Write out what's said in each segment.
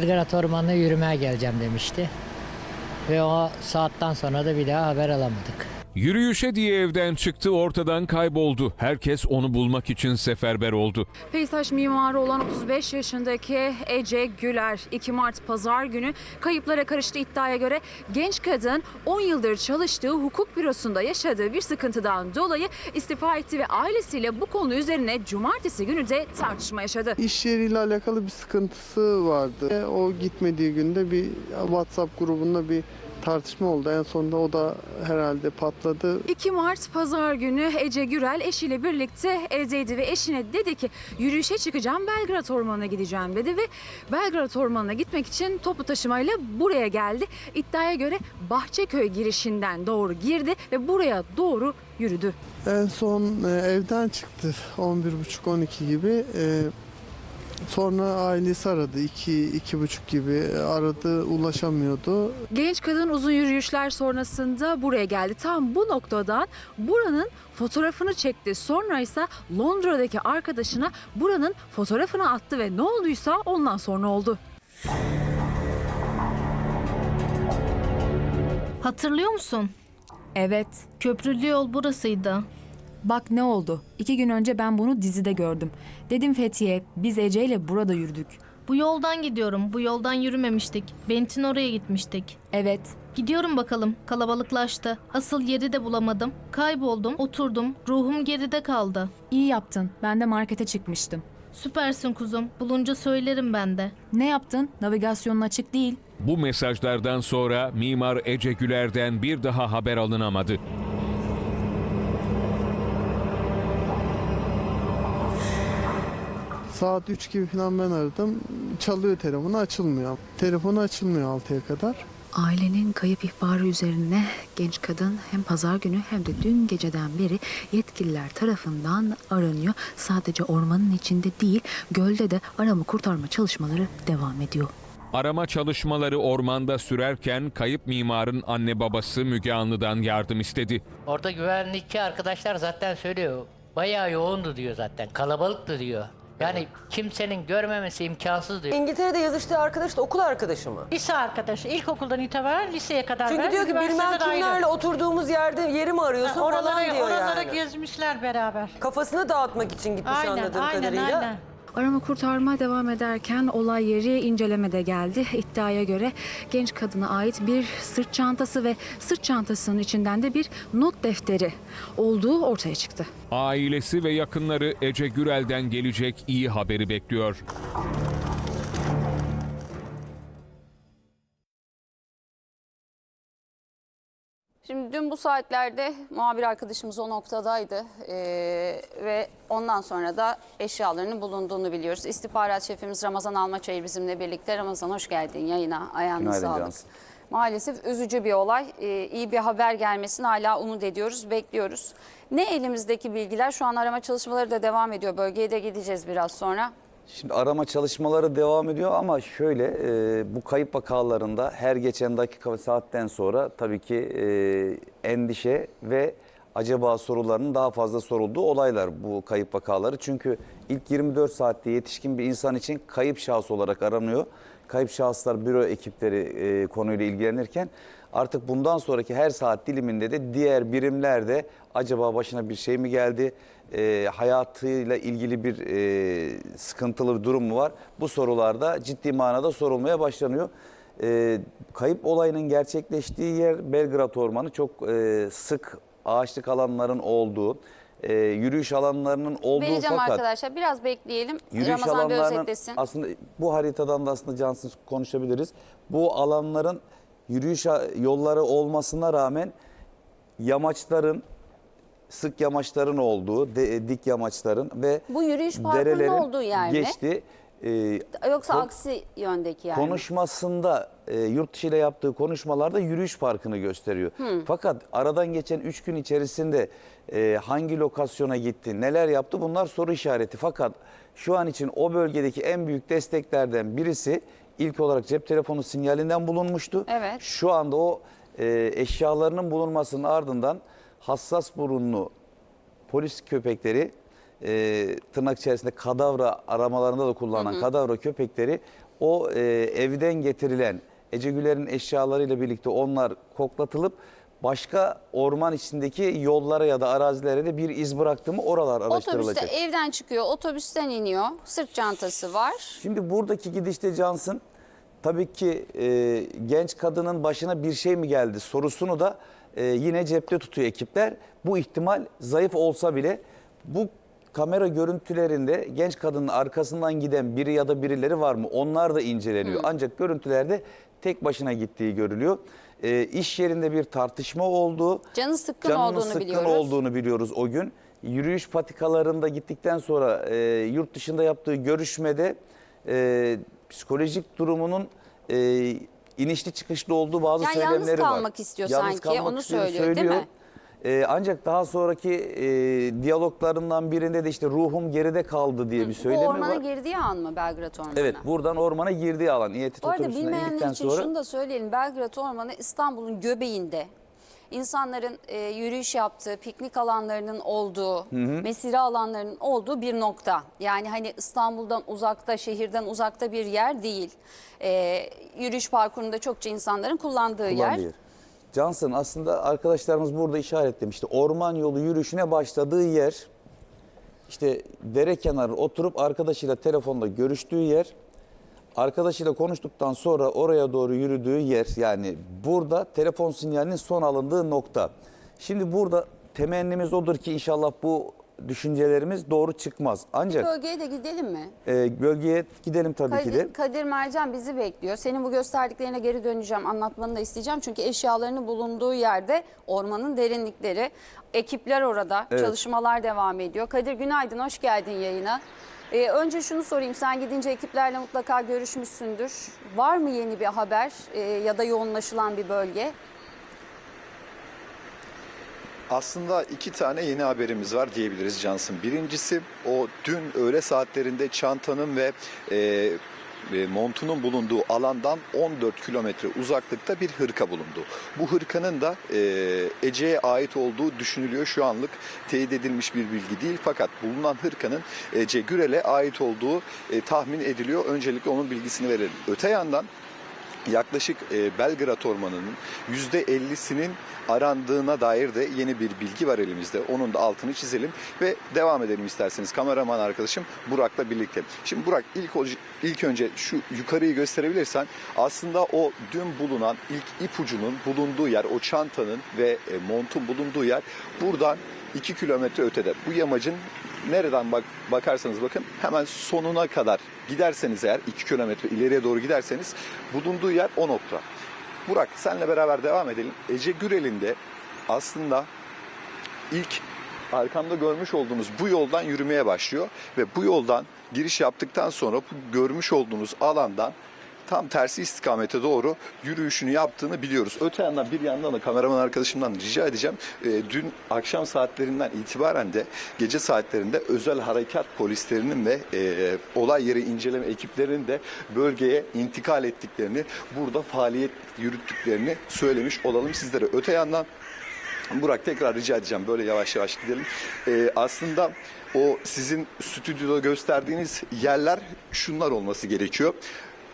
Belgrad Ormanı'na yürümeye geleceğim demişti. Ve o saatten sonra da bir daha haber alamadık. Yürüyüşe diye evden çıktı ortadan kayboldu. Herkes onu bulmak için seferber oldu. Peyzaj mimarı olan 35 yaşındaki Ece Güler 2 Mart pazar günü kayıplara karıştı iddiaya göre genç kadın 10 yıldır çalıştığı hukuk bürosunda yaşadığı bir sıkıntıdan dolayı istifa etti ve ailesiyle bu konu üzerine cumartesi günü de tartışma yaşadı. İş yeriyle alakalı bir sıkıntısı vardı. E, O gitmediği günde bir WhatsApp grubunda bir tartışma oldu. En sonunda o da herhalde patladı. 2 Mart pazar günü Ece Gürel eşiyle birlikte evdeydi ve eşine dedi ki yürüyüşe çıkacağım Belgrad Ormanı'na gideceğim dedi ve Belgrad Ormanı'na gitmek için toplu taşımayla buraya geldi. İddiaya göre Bahçeköy girişinden doğru girdi ve buraya doğru yürüdü. En son e, evden çıktı 11.30-12 gibi. E, Sonra ailesi aradı. 2-2.30 gibi aradı ulaşamıyordu. Genç kadın uzun yürüyüşler sonrasında buraya geldi. Tam bu noktadan buranın fotoğrafını çekti. Sonra ise Londra'daki arkadaşına buranın fotoğrafını attı ve ne olduysa ondan sonra oldu. Hatırlıyor musun? Evet. Köprülü yol burasıydı. Bak ne oldu. İki gün önce ben bunu dizide gördüm. Dedim Fethiye, biz Ece ile burada yürüdük. Bu yoldan gidiyorum. Bu yoldan yürümemiştik. Bentin oraya gitmiştik. Evet. Gidiyorum bakalım. Kalabalıklaştı. Asıl yeri de bulamadım. Kayboldum, oturdum. Ruhum geride kaldı. iyi yaptın. Ben de markete çıkmıştım. Süpersin kuzum. Bulunca söylerim ben de. Ne yaptın? Navigasyonun açık değil. Bu mesajlardan sonra mimar Ece Güler'den bir daha haber alınamadı. Saat 3 gibi falan ben aradım. Çalıyor telefonu açılmıyor. Telefonu açılmıyor 6'ya kadar. Ailenin kayıp ihbarı üzerine genç kadın hem pazar günü hem de dün geceden beri yetkililer tarafından aranıyor. Sadece ormanın içinde değil, gölde de arama kurtarma çalışmaları devam ediyor. Arama çalışmaları ormanda sürerken kayıp mimarın anne babası Müge Anlı'dan yardım istedi. Orada güvenlikçi arkadaşlar zaten söylüyor. Bayağı yoğundu diyor zaten. Kalabalıktı diyor. Yani kimsenin görmemesi imkansız diyor. İngiltere'de yazıştığı arkadaş da okul arkadaşı mı? Lise arkadaşı. İlkokuldan itibaren liseye kadar. Çünkü ben diyor ki bilmem üniversiteden ayrı. kimlerle oturduğumuz yerde yeri mi arıyorsun Ha, falan oralara, diyor oralara yani. gezmişler beraber. Kafasını dağıtmak için gitmiş Aynen, anladığım aynen, kadarıyla. aynen. Arama kurtarma devam ederken olay yeri incelemede geldi. İddiaya göre genç kadına ait bir sırt çantası ve sırt çantasının içinden de bir not defteri olduğu ortaya çıktı. Ailesi ve yakınları Ece Gürel'den gelecek iyi haberi bekliyor. Şimdi dün bu saatlerde muhabir arkadaşımız o noktadaydı Ee, ve ondan sonra da eşyalarının bulunduğunu biliyoruz. İstihbarat şefimiz Ramazan Almaçayır bizimle birlikte. Ramazan hoş geldin yayına. Ayağına Günaydın sağlık. Maalesef üzücü bir olay. Ee, iyi bir haber gelmesini hala umut ediyoruz, bekliyoruz. Ne elimizdeki bilgiler? Şu an arama çalışmaları da devam ediyor. Bölgeye de gideceğiz biraz sonra. Şimdi arama çalışmaları devam ediyor ama şöyle e, bu kayıp vakalarında her geçen dakika ve saatten sonra tabii ki e, endişe ve acaba sorularının daha fazla sorulduğu olaylar bu kayıp vakaları. Çünkü ilk 24 saatte yetişkin bir insan için kayıp şahıs olarak aranıyor. Kayıp şahıslar büro ekipleri e, konuyla ilgilenirken artık bundan sonraki her saat diliminde de diğer birimlerde acaba başına bir şey mi geldi? E, hayatıyla ilgili bir e, sıkıntılı bir durum mu var? Bu sorularda ciddi manada sorulmaya başlanıyor. E, kayıp olayının gerçekleştiği yer Belgrad Ormanı çok e, sık ağaçlık alanların olduğu, e, yürüyüş alanlarının olduğu Vereceğim fakat arkadaşlar. Biraz bekleyelim. yürüyüş Ramazan bir özetlesin. aslında bu haritadan da aslında cansız konuşabiliriz. Bu alanların yürüyüş yolları olmasına rağmen yamaçların sık yamaçların olduğu, de- dik yamaçların ve Bu yürüyüş parkurunun derelerin olduğu yer mi? geçti. Ee, Yoksa Kon- aksi yöndeki yer mi? konuşmasında e, yurt dışı ile yaptığı konuşmalarda yürüyüş parkını gösteriyor. Fakat aradan geçen 3 gün içerisinde e, hangi lokasyona gitti, neler yaptı bunlar soru işareti. Fakat şu an için o bölgedeki en büyük desteklerden birisi ilk olarak cep telefonu sinyalinden bulunmuştu. Evet. Şu anda o e, eşyalarının bulunmasının ardından hassas burunlu polis köpekleri e, tırnak içerisinde kadavra aramalarında da kullanılan kadavra köpekleri o e, evden getirilen Ece Güler'in eşyalarıyla birlikte onlar koklatılıp başka orman içindeki yollara ya da arazilere de bir iz bıraktı mı oralar araştırılacak. Otobüste evden çıkıyor, otobüsten iniyor. Sırt çantası var. Şimdi buradaki gidişte Cansın tabii ki e, genç kadının başına bir şey mi geldi sorusunu da e, yine cepte tutuyor ekipler. Bu ihtimal zayıf olsa bile bu kamera görüntülerinde genç kadının arkasından giden biri ya da birileri var mı? Onlar da inceleniyor. Ancak görüntülerde tek başına gittiği görülüyor. E, iş yerinde bir tartışma olduğu, Canı sıkkın canının olduğunu sıkkın biliyoruz. olduğunu biliyoruz o gün. Yürüyüş patikalarında gittikten sonra e, yurt dışında yaptığı görüşmede e, psikolojik durumunun e, inişli çıkışlı olduğu bazı Yani yalnız söylemleri var. kalmak istiyor sanki, onu istediğini söylüyor, değil mi? E, ancak daha sonraki e, diyaloglarından birinde de işte ruhum geride kaldı diye bir Bu söylemi ormana var. girdiği an mı Belgrad Ormanı'na? Evet buradan ormana girdiği alan İETT Bu arada bilmeyenler için sonra şunu da söyleyelim. Belgrad Ormanı İstanbul'un göbeğinde. İnsanların e, yürüyüş yaptığı, piknik alanlarının olduğu, mesire alanlarının olduğu bir nokta. Yani hani İstanbul'dan uzakta, şehirden uzakta bir yer değil. E, yürüyüş parkurunda çokça insanların kullandığı yer. kullandığı yer. Johnson aslında arkadaşlarımız burada işaretlemişti. Orman yolu yürüyüşüne başladığı yer işte dere kenarı oturup arkadaşıyla telefonda görüştüğü yer. Arkadaşıyla konuştuktan sonra oraya doğru yürüdüğü yer yani burada telefon sinyalinin son alındığı nokta. Şimdi burada temennimiz odur ki inşallah bu düşüncelerimiz doğru çıkmaz. Ancak Bölgeye de gidelim mi? e, bölgeye gidelim tabii ki de. Kadir, Kadir Mercan bizi bekliyor. Senin bu gösterdiklerine geri döneceğim, anlatmanı da isteyeceğim. Çünkü eşyalarının bulunduğu yerde ormanın derinlikleri. Ekipler orada, çalışmalar devam ediyor. Kadir günaydın, hoş geldin yayına. Ee, önce şunu sorayım, sen gidince ekiplerle mutlaka görüşmüşsündür. Var mı yeni bir haber e, ya da yoğunlaşılan bir bölge? Aslında iki tane yeni haberimiz var diyebiliriz Cansın. Birincisi o dün öğle saatlerinde çantanın ve e, e, montunun bulunduğu alandan 14 kilometre uzaklıkta bir hırka bulundu. Bu hırkanın da e, Ece'ye ait olduğu düşünülüyor. Şu anlık teyit edilmiş bir bilgi değil fakat bulunan hırkanın Ece Gürel'e ait olduğu e, tahmin ediliyor. Öncelikle onun bilgisini verelim. Öte yandan yaklaşık e, Belgrad Ormanı'nın %50'sinin arandığına dair de yeni bir bilgi var elimizde. Onun da altını çizelim ve devam edelim isterseniz. Kameraman arkadaşım Burak'la birlikte. Şimdi Burak ilk ilk önce şu yukarıyı gösterebilirsen aslında o dün bulunan ilk ipucunun bulunduğu yer, o çantanın ve e, montun bulunduğu yer buradan 2 kilometre ötede. Bu yamacın nereden bak bakarsanız bakın hemen sonuna kadar giderseniz eğer 2 kilometre ileriye doğru giderseniz bulunduğu yer o nokta. Burak senle beraber devam edelim. Ece Gürel'in de aslında ilk arkamda görmüş olduğunuz bu yoldan yürümeye başlıyor ve bu yoldan giriş yaptıktan sonra bu görmüş olduğunuz alandan tam tersi istikamete doğru yürüyüşünü yaptığını biliyoruz. Öte yandan bir yandan da kameraman arkadaşımdan rica edeceğim. E, dün akşam saatlerinden itibaren de gece saatlerinde özel harekat polislerinin ve e, olay yeri inceleme ekiplerinin de bölgeye intikal ettiklerini, burada faaliyet yürüttüklerini söylemiş olalım sizlere. Öte yandan Burak tekrar rica edeceğim böyle yavaş yavaş gidelim. Ee, aslında o sizin stüdyoda gösterdiğiniz yerler şunlar olması gerekiyor.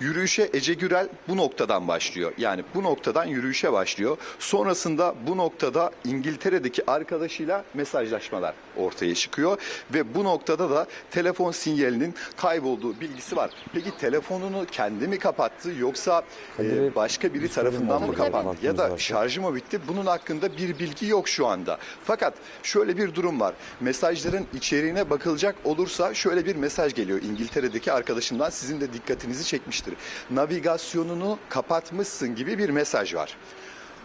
Yürüyüşe Ece Gürel bu noktadan başlıyor. Yani bu noktadan yürüyüşe başlıyor. Sonrasında bu noktada İngiltere'deki arkadaşıyla mesajlaşmalar ortaya çıkıyor. Ve bu noktada da telefon sinyalinin kaybolduğu bilgisi var. Peki telefonunu kendi mi kapattı yoksa e, başka biri tarafından mı kapandı? Ya da şarjı mı bitti? Bunun hakkında bir bilgi yok şu anda. Fakat şöyle bir durum var. Mesajların içeriğine bakılacak olursa şöyle bir mesaj geliyor İngiltere'deki arkadaşımdan sizin de dikkatinizi çekmiştir. Navigasyonunu kapatmışsın gibi bir mesaj var.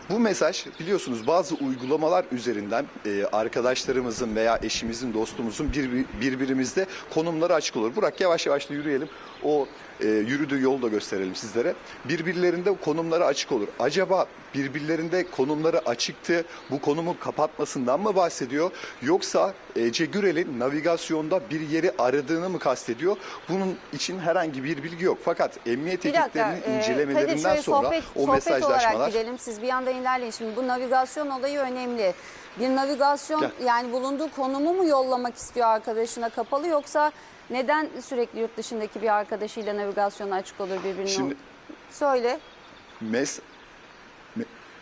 Bu mesaj biliyorsunuz bazı uygulamalar üzerinden e, arkadaşlarımızın veya eşimizin, dostumuzun bir, birbirimizde konumları açık olur. Burak yavaş yavaş da yürüyelim. O e, yürüdüğü yolu da gösterelim sizlere. Birbirlerinde konumları açık olur. Acaba birbirlerinde konumları açıktı bu konumu kapatmasından mı bahsediyor? Yoksa Ece Gürel'in navigasyonda bir yeri aradığını mı kastediyor? Bunun için herhangi bir bilgi yok. Fakat emniyet Bir ekiplerinin e, incelemelerinden şöyle sonra sohbet, o sohbet olarak mesajlaşmalar gidelim. Siz bir yandan ilerleyin. Şimdi bu navigasyon olayı önemli. Bir navigasyon Gel. yani bulunduğu konumu mu yollamak istiyor arkadaşına kapalı yoksa neden sürekli yurt dışındaki bir arkadaşıyla navigasyonu açık olur birbirine? Şimdi- Söyle. Mes Me-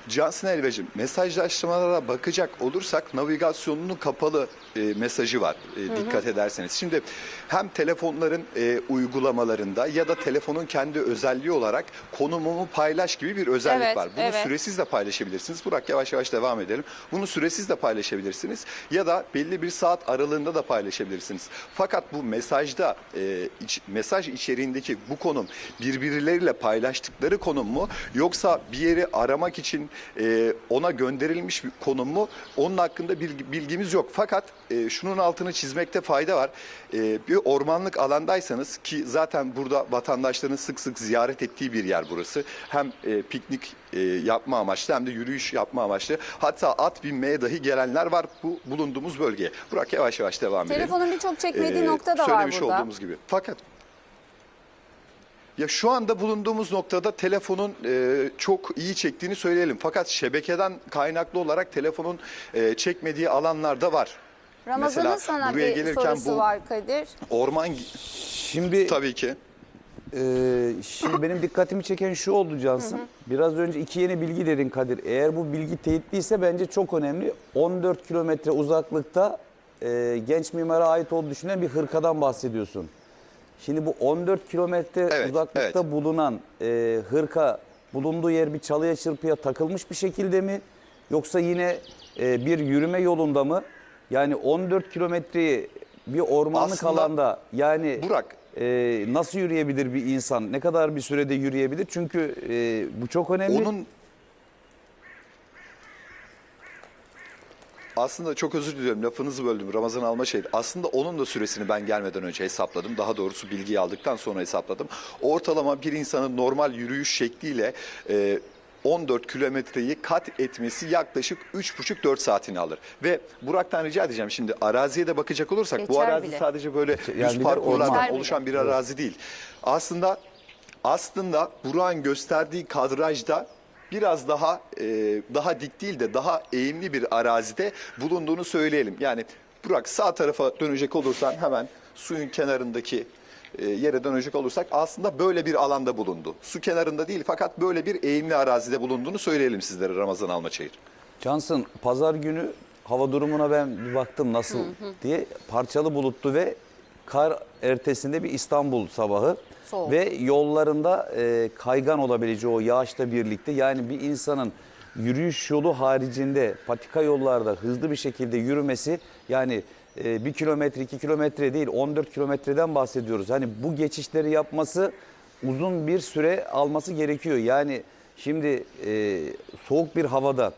Cansın Elveciğim, mesajlaşmalara bakacak olursak navigasyonunun kapalı e, mesajı var e, dikkat ederseniz. Şimdi hem telefonların e, uygulamalarında ya da telefonun kendi özelliği olarak konumumu paylaş gibi bir özellik Evet, var. Bunu evet. süresiz de paylaşabilirsiniz. Burak yavaş yavaş devam edelim. Bunu süresiz de paylaşabilirsiniz ya da belli bir saat aralığında da paylaşabilirsiniz. Fakat bu mesajda e, iç- mesaj içeriğindeki bu konum birbirleriyle paylaştıkları konum mu yoksa bir yeri aramak için e, ona gönderilmiş bir konum mu? Onun hakkında bilgi- bilgimiz yok. Fakat e, şunun altını çizmekte fayda var. E, bir ormanlık alandaysanız ki zaten burada vatandaşların sık sık ziyaret ettiği bir yer burası. Hem e, piknik e, yapma amaçlı hem de yürüyüş yapma amaçlı. Hatta at binmeye dahi gelenler var bu bulunduğumuz bölgeye. Burak yavaş yavaş devam edelim. Telefonun birçok çekmediği Ee, nokta da var söylemiş burada. olduğumuz gibi. Fakat ya şu anda bulunduğumuz noktada telefonun e, çok iyi çektiğini söyleyelim. Fakat şebekeden kaynaklı olarak telefonun e, çekmediği alanlar da var. Ramazan'ın Mesela sana buraya bir gelirken sorusu bu- var Kadir. Orman Şimdi tabii ki. Ee, şimdi benim dikkatimi çeken şu oldu Cansın. Biraz önce iki yeni bilgi dedin Kadir. Eğer bu bilgi teyitliyse bence çok önemli. 14 kilometre uzaklıkta e, genç mimara ait olduğu düşünülen bir hırkadan bahsediyorsun. Şimdi bu 14 kilometre Evet, uzaklıkta evet. bulunan e, hırka bulunduğu yer bir çalıya çırpıya takılmış bir şekilde mi? Yoksa yine e, bir yürüme yolunda mı? Yani 14 kilometreyi bir ormanlık Aslında- alanda yani Burak ee, nasıl yürüyebilir bir insan? Ne kadar bir sürede yürüyebilir? Çünkü e, bu çok önemli. Onun aslında çok özür diliyorum lafınızı böldüm Ramazan alma şeydi. Aslında onun da süresini ben gelmeden önce hesapladım. Daha doğrusu bilgiyi aldıktan sonra hesapladım. Ortalama bir insanın normal yürüyüş şekliyle e, 14 kilometreyi kat etmesi yaklaşık 3,5-4 saatini alır. Ve Burak'tan rica edeceğim şimdi araziye de bakacak olursak bu Geçer arazi bile. sadece böyle Yani düz bir de parkurlardan oluşan bir arazi değil. Aslında aslında Burak'ın gösterdiği kadrajda biraz daha e, daha dik değil de daha eğimli bir arazide bulunduğunu söyleyelim. Yani Burak sağ tarafa dönecek olursan hemen suyun kenarındaki e, yere dönecek olursak aslında böyle bir alanda bulundu. Su kenarında değil fakat böyle bir eğimli arazide bulunduğunu söyleyelim sizlere Ramazan Almaçayır. Cansın pazar günü hava durumuna ben bir baktım nasıl diye parçalı bulutlu ve kar ertesinde bir İstanbul sabahı. Soğuk. Ve yollarında e, kaygan olabileceği o yağışla birlikte yani bir insanın yürüyüş yolu haricinde patika yollarda hızlı bir şekilde yürümesi yani e, bir kilometre iki kilometre değil 14 kilometreden bahsediyoruz. Hani bu geçişleri yapması uzun bir süre alması gerekiyor. Yani şimdi e, soğuk bir havada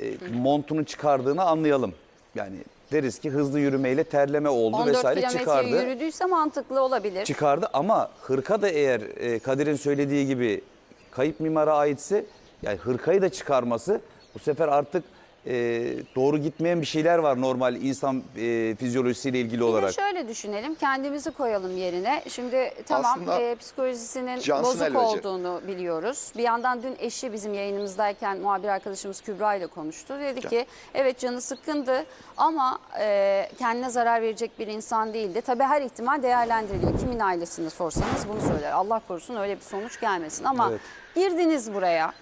e, montunu çıkardığını anlayalım. Yani deriz ki hızlı yürümeyle terleme oldu 14 vesaire kilometre çıkardı. yürüdüyse mantıklı olabilir. Çıkardı ama hırka da eğer e, Kadir'in söylediği gibi kayıp mimara aitse yani hırkayı da çıkarması bu sefer artık e, doğru gitmeyen bir şeyler var normal insan e, fizyolojisiyle ilgili Bir de olarak. şöyle düşünelim, kendimizi koyalım yerine. Şimdi tamam Aslında e, psikolojisinin Cansın bozuk Elveci. olduğunu biliyoruz. Bir yandan dün eşi bizim yayınımızdayken muhabir arkadaşımız Kübra ile konuştu. Dedi ki evet canı sıkkındı ama e, kendine zarar verecek bir insan değildi. Tabii her ihtimal değerlendiriliyor. Kimin ailesinde sorsanız bunu söyler. Allah korusun öyle bir sonuç gelmesin ama Evet. girdiniz buraya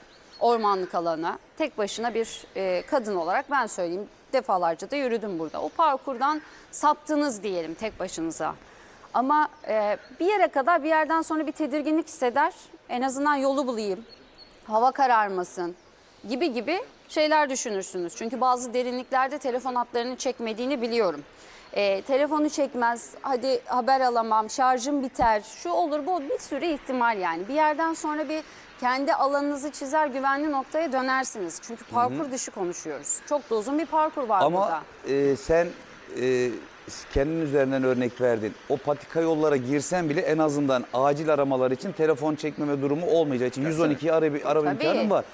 ormanlık alana tek başına bir e, kadın olarak ben söyleyeyim defalarca da yürüdüm burada. O parkurdan saptınız diyelim tek başınıza. Ama e, bir yere kadar bir yerden sonra bir tedirginlik hisseder. En azından yolu bulayım, hava kararmasın gibi gibi şeyler düşünürsünüz. Çünkü bazı derinliklerde telefon hatlarını çekmediğini biliyorum. E, telefonu çekmez, hadi haber alamam, şarjım biter, şu olur bu olur. bir sürü ihtimal yani. Bir yerden sonra bir kendi alanınızı çizer güvenli noktaya dönersiniz. Çünkü parkur dışı konuşuyoruz. Çok da uzun bir parkur var burada. Ama e, sen e, kendin üzerinden örnek verdin. O patika yollara girsen bile en azından acil aramalar için telefon çekmeme durumu olmayacağı için 112'yi arama, arama Tabii. imkanın var.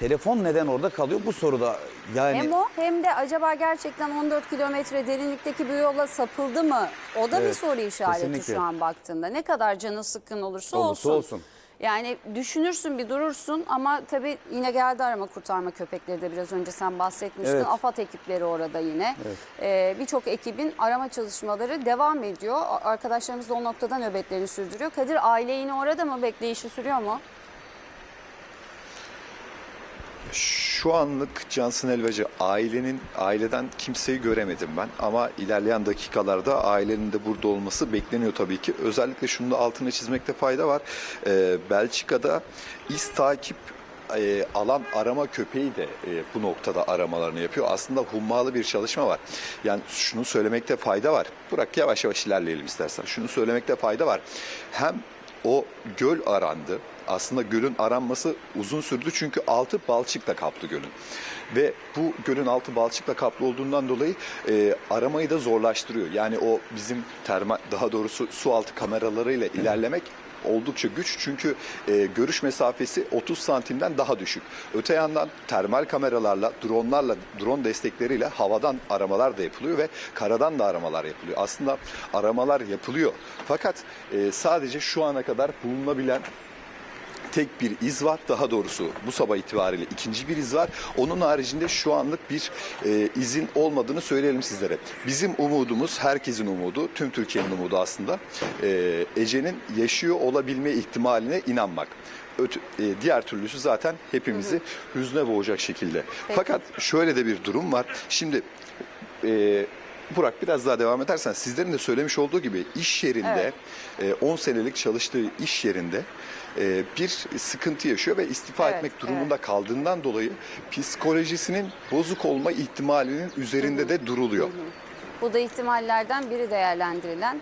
Telefon neden orada kalıyor? Bu soruda yani Hem o hem de acaba gerçekten 14 kilometre derinlikteki bir yola sapıldı mı? O da bir Evet, soru işareti kesinlikle. şu an baktığında. Ne kadar canı sıkkın olursa, olursa olsun. Yani düşünürsün bir durursun ama tabii yine geldi arama kurtarma köpekleri de biraz önce sen bahsetmiştin. Evet. AFAD ekipleri orada yine. Ee, Birçok ekibin arama çalışmaları devam ediyor. A- Arkadaşlarımız da o noktada nöbetlerini sürdürüyor. Kadir aile yine orada mı? Bekleyişi sürüyor mu? Şu anlık Cansın Elvacı ailenin aileden kimseyi göremedim ben ama ilerleyen dakikalarda ailenin de burada olması bekleniyor tabii ki. Özellikle şunu da altını çizmekte fayda var. Ee, Belçika'da iz takip e, alan arama köpeği de e, bu noktada aramalarını yapıyor. Aslında hummalı bir çalışma var. Yani şunu söylemekte fayda var. Burak yavaş yavaş ilerleyelim istersen. Şunu söylemekte fayda var. Hem o göl arandı. Aslında gölün aranması uzun sürdü çünkü altı balçıkla kaplı gölün. Ve bu gölün altı balçıkla kaplı olduğundan dolayı e, aramayı da zorlaştırıyor. Yani o bizim termal daha doğrusu su altı kameralarıyla ilerlemek oldukça güç çünkü e, görüş mesafesi 30 santimden daha düşük. Öte yandan termal kameralarla, dronlarla, drone destekleriyle havadan aramalar da yapılıyor ve karadan da aramalar yapılıyor. Aslında aramalar yapılıyor. Fakat e, sadece şu ana kadar bulunabilen tek bir iz var. Daha doğrusu bu sabah itibariyle ikinci bir iz var. Onun haricinde şu anlık bir e, izin olmadığını söyleyelim sizlere. Bizim umudumuz, herkesin umudu, tüm Türkiye'nin umudu aslında e, Ece'nin yaşıyor olabilme ihtimaline inanmak. Öte- diğer türlüsü zaten hepimizi hüzne boğacak şekilde. Fakat şöyle de bir durum var. Şimdi e, Burak biraz daha devam edersen sizlerin de söylemiş olduğu gibi iş yerinde e, 10 senelik çalıştığı iş yerinde e, bir sıkıntı yaşıyor ve istifa Evet, etmek durumunda kaldığından dolayı psikolojisinin bozuk olma ihtimalinin üzerinde de duruluyor. Bu da ihtimallerden biri değerlendirilen.